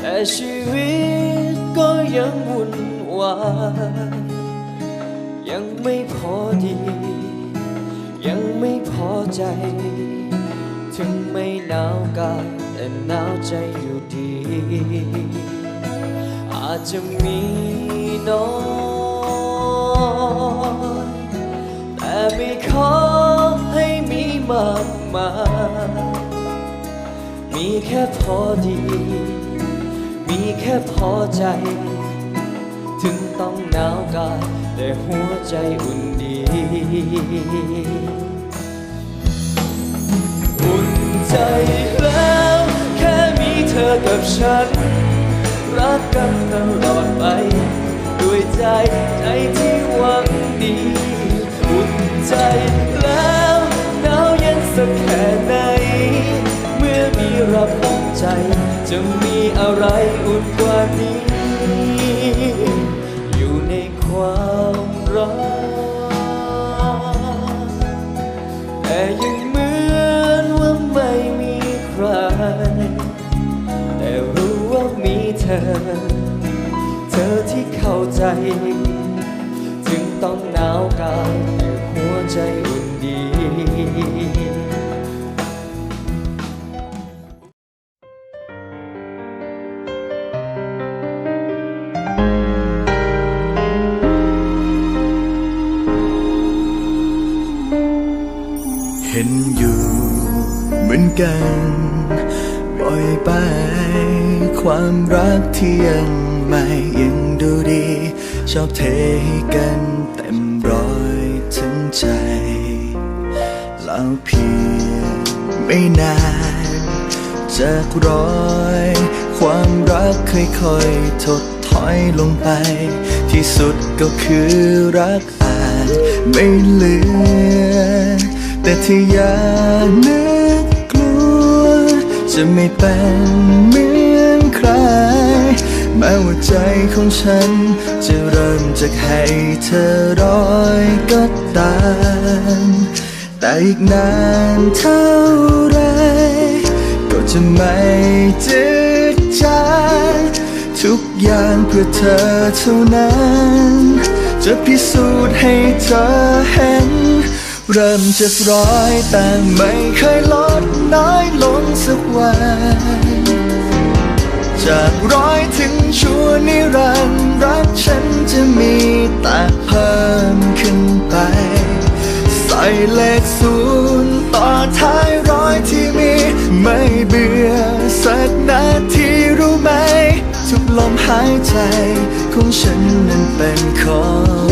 แต่ชีวิตก็ยังวุ่นวายยังไม่พอดี ยังไม่พอใจ ถึงไม่หนาวกายแต่หนาวใจอยู่ดี อาจจะมีน้อยแต่ไม่ขอให้มีมาก มา มีแค่พอดี มีแค่พอใจ ถึงต้องหนาวกายแต่หัวใจอุ่นดี อุ่นใจแล้ว แค่มีเธอกับฉัน รักกันตลอดไป ด้วยใจใจที่ ไหน เมื่อมีเราพบใจ จะมีอะไรอุ่นกว่านี้ อยู่ในความรักแต่ยังเหมือนว่าไม่มีใคร แต่รู้ว่ามีเธอ เธอที่เข้าใจถึงต้องหนาวกายแต่หัวใจ ห็นอยู่เหมือนกันปล่อยไป ความรักที่ยังไม่ยังดูดี ชอบเทให้กันเต็มร้อยทั้งใจ แล้วเพียงไม่นานจากรอย ความรักค่อยๆถดถอยลงไป ที่สุดก็คือรักอาจไม่เหลือ แต่ที่อยากนึกกลัว จะไม่เป็นเหมือนใคร แม้ว่าใจของฉัน จะเริ่มจากให้เธอร้อยก็ตามแต่อีกนานเท่าไร ก็จะไม่จืดจางทุกอย่างเพื่อเธอเท่านั้น จะพิสูจน์ให้เธอเห็น เริ่มจากร้อยแต่ไม่เคยลดน้อยลงสักวันจากร้อยถึงชั่วนิรันดร์รักฉันจะมีแต่เพิ่มขึ้นไป ใส่เลขศูนย์ต่อท้ายร้อยที่มี ไม่เบื่อสักนาทีรู้ไหม ทุกลมหายใจของฉันนั้นเป็นขอ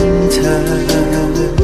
งเธอ